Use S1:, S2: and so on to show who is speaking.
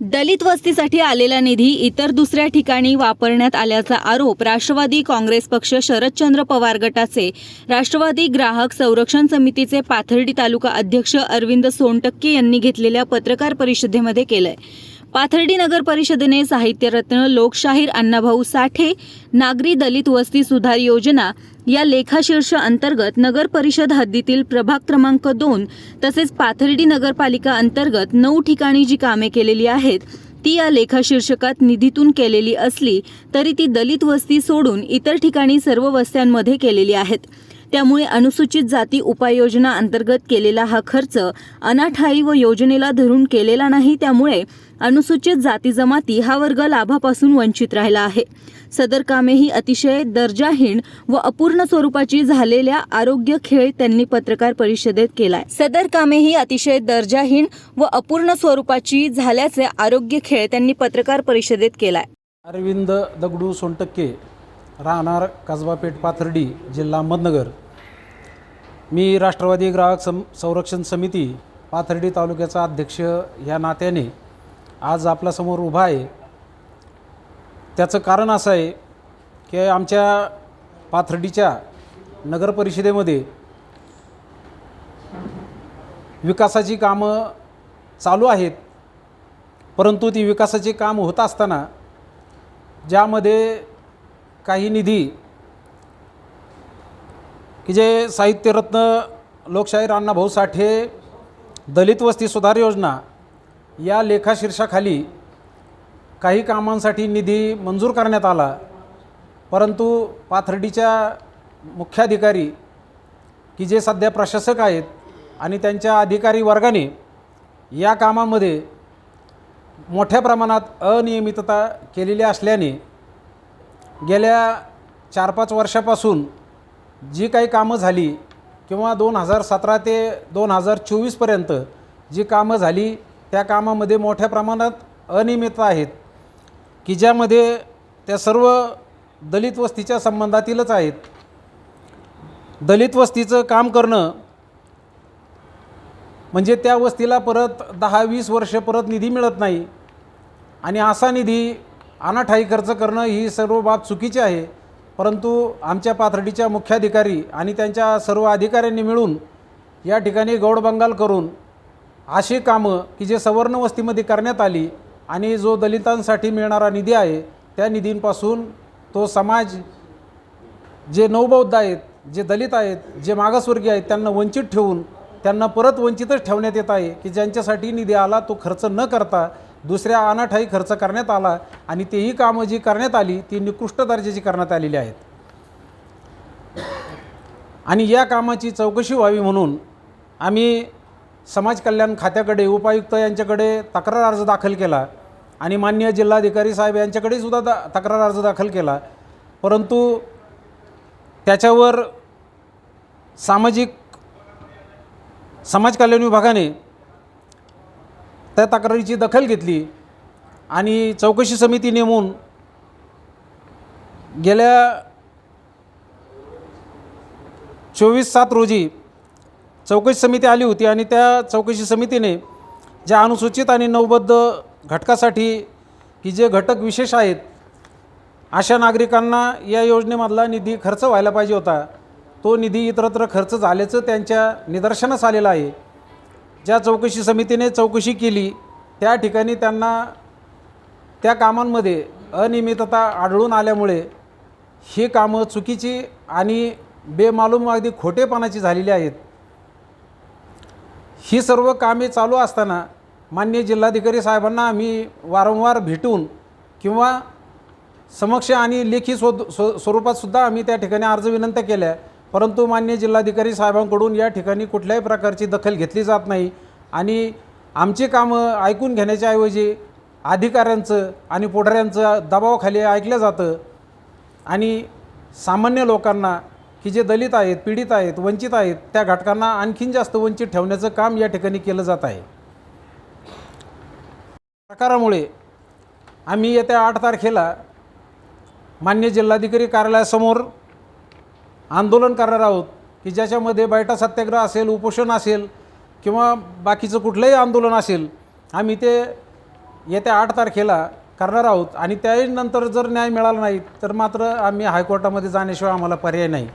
S1: दलित वस्तीसाठी आलेला निधी इतर दुसऱ्या ठिकाणी वापरण्यात आल्याचा आरोप राष्ट्रवादी काँग्रेस पक्ष शरदचंद्र पवार गटाचे राष्ट्रवादी ग्राहक संरक्षण समितीचे पाथर्डी तालुका अध्यक्ष अरविंद सोनटक्के यांनी घेतलेल्या पत्रकार परिषदेमध्ये केलंय. पाथर्डी नगर परिषदेने साहित्यरत्न लोकशाहीर अण्णाभाऊ साठे नागरी दलित वस्ती सुधार योजना या लेखाशीर्ष अंतर्गत नगर परिषद हद्दीतील प्रभाग क्रमांक दोन तसेच पाथर्डी नगरपालिका अंतर्गत नऊ ठिकाणी जी कामे केलेली आहेत ती या लेखाशीर्षकात निधीतून केलेली असली तरी ती दलित वस्ती सोडून इतर ठिकाणी सर्व वस्त्यांमध्ये केलेली आहेत. त्यामुळे अनुसूचित जाती उपाययोजना अंतर्गत केलेला हा खर्च अनाठाई व योजनेला धरून केलेला नाही त्यामुळे अनुसूचित जाती जमाती हा वर्ग लाभापासून वंचित राहिला आहे. सदर कामे ही अतिशय दर्जाहीन व अपूर्ण स्वरूपाची झालेल्या आरोग्य खेळ त्यांनी पत्रकार परिषदेत केलाय. सदर कामे ही अतिशय दर्जाहीन व अपूर्ण स्वरूपाची झाल्याचे आरोग्य खेळ त्यांनी पत्रकार परिषदेत केलाय.
S2: अरविंद दगडू सोनटक्के राहणार कसबा पेठ पाथर्डी जिल्हा अहमदनगर मी राष्ट्रवादी ग्राहक सं संरक्षण समिती पाथर्डी तालुक्याचा अध्यक्ष या नात्याने आज आपल्यासमोर उभा आहे. त्याचं कारण असं आहे की आमच्या पाथर्डीच्या नगर परिषदेमध्ये विकासाची कामं चालू आहेत. परंतु ती विकासाची काम होत असताना ज्यामध्ये काही निधी की जे साहित्यरत्न लोकशाहीर अण्णाभाऊ साठे दलित वस्ती सुधार योजना या लेखाशीर्षाखाली काही कामांसाठी निधी मंजूर करण्यात आला. परंतु पाथर्डीच्या मुख्याधिकारी की जे सध्या प्रशासक आहेत आणि त्यांच्या अधिकारी वर्गाने या कामामध्ये मोठ्या प्रमाणात अनियमितता केलेली असल्याने गेल्या चार पाच वर्षापासून जी काही कामं झाली किंवा दोन हजार सतरा ते दोन हजार चोवीसपर्यंत जी कामं झाली त्या कामामध्ये मोठ्या प्रमाणात अनियमितता आहेत की ज्यामध्ये त्या सर्व दलित वस्तीच्या संबंधातीलच आहेत. दलित वस्तीचं काम करणं म्हणजे त्या वस्तीला परत दहा वीस वर्ष परत निधी मिळत नाही. आणि असा निधी अनाठाई खर्च करणं ही सर्व बाब चुकीची आहे. परंतु आमच्या पाथर्डीच्या मुख्याधिकारी आणि त्यांच्या सर्व अधिकाऱ्यांनी मिळून या ठिकाणी गौडबंगाल करून अशी कामं की जे सवर्ण वस्तीमध्ये करण्यात आली आणि जो दलितांसाठी मिळणारा निधी आहे त्या निधींपासून तो समाज जे नवबौद्ध आहेत जे दलित आहेत जे मागासवर्गीय आहेत त्यांना वंचित ठेवून त्यांना परत वंचितच ठेवण्यात येत आहे की ज्यांच्यासाठी निधी आला तो खर्च न करता दुसऱ्या अनाठाई खर्च करण्यात आला आणि तेही कामं जी करण्यात आली ती निकृष्ट दर्जाची करण्यात आलेली आहेत. आणि या कामाची चौकशी व्हावी म्हणून आम्ही समाज कल्याण खात्याकडे उपायुक्त यांच्याकडे तक्रार अर्ज दाखल केला आणि मान्य जिल्हाधिकारी साहेब यांच्याकडे सुद्धा दा तक्रार अर्ज दाखल केला. परंतु त्याच्यावर सामाजिक समाज कल्याण विभागाने त्या तक्रारीची दखल घेतली आणि चौकशी समिती नेमून गेल्या चोवीस सात रोजी चौकशी समिती आली होती आणि त्या चौकशी समितीने ज्या अनुसूचित आणि नवबद्ध घटकासाठी की जे घटक विशेष आहेत अशा नागरिकांना या योजनेमधला निधी खर्च व्हायला पाहिजे होता. तो निधी इतरत्र खर्च झाल्याचं त्यांच्या निदर्शनास आलेलं आहे. ज्या चौकशी समितीने चौकशी केली त्या ठिकाणी त्यांना त्या कामांमध्ये अनियमितता आढळून आल्यामुळे ही कामं चुकीची आणि बेमालूम अगदी खोटेपणाची झालेली आहेत. ही सर्व कामे चालू असताना मान्य जिल्हाधिकारी साहेबांना आम्ही वारंवार भेटून किंवा समक्ष आणि लेखी स्व स्व स्वरूपातसुद्धा आम्ही त्या ठिकाणी अर्ज विनंत्या केल्या. परंतु मान्य जिल्हाधिकारी साहेबांकडून या ठिकाणी कुठल्याही प्रकारची दखल घेतली जात नाही. आणि आमची कामं ऐकून घेण्याच्या ऐवजी अधिकाऱ्यांचं आणि पुढाऱ्यांचं दबावाखाली ऐकलं जातं. आणि सामान्य लोकांना की जे दलित आहेत पीडित आहेत वंचित आहेत त्या घटकांना आणखीन जास्त वंचित ठेवण्याचं काम या ठिकाणी केलं जात आहे. प्रकारामुळे आम्ही येत्या आठ तारखेला मान्य जिल्हाधिकारी कार्यालयासमोर आंदोलन करणार आहोत की ज्याच्यामध्ये बैठा सत्याग्रह असेल उपोषण असेल किंवा बाकीचं कुठलंही आंदोलन असेल आम्ही ते येत्या आठ तारखेला करणार आहोत. आणि त्याही नंतर जर न्याय मिळाला नाही तर मात्र आम्ही हायकोर्टामध्ये जाण्याशिवाय आम्हाला पर्याय नाही.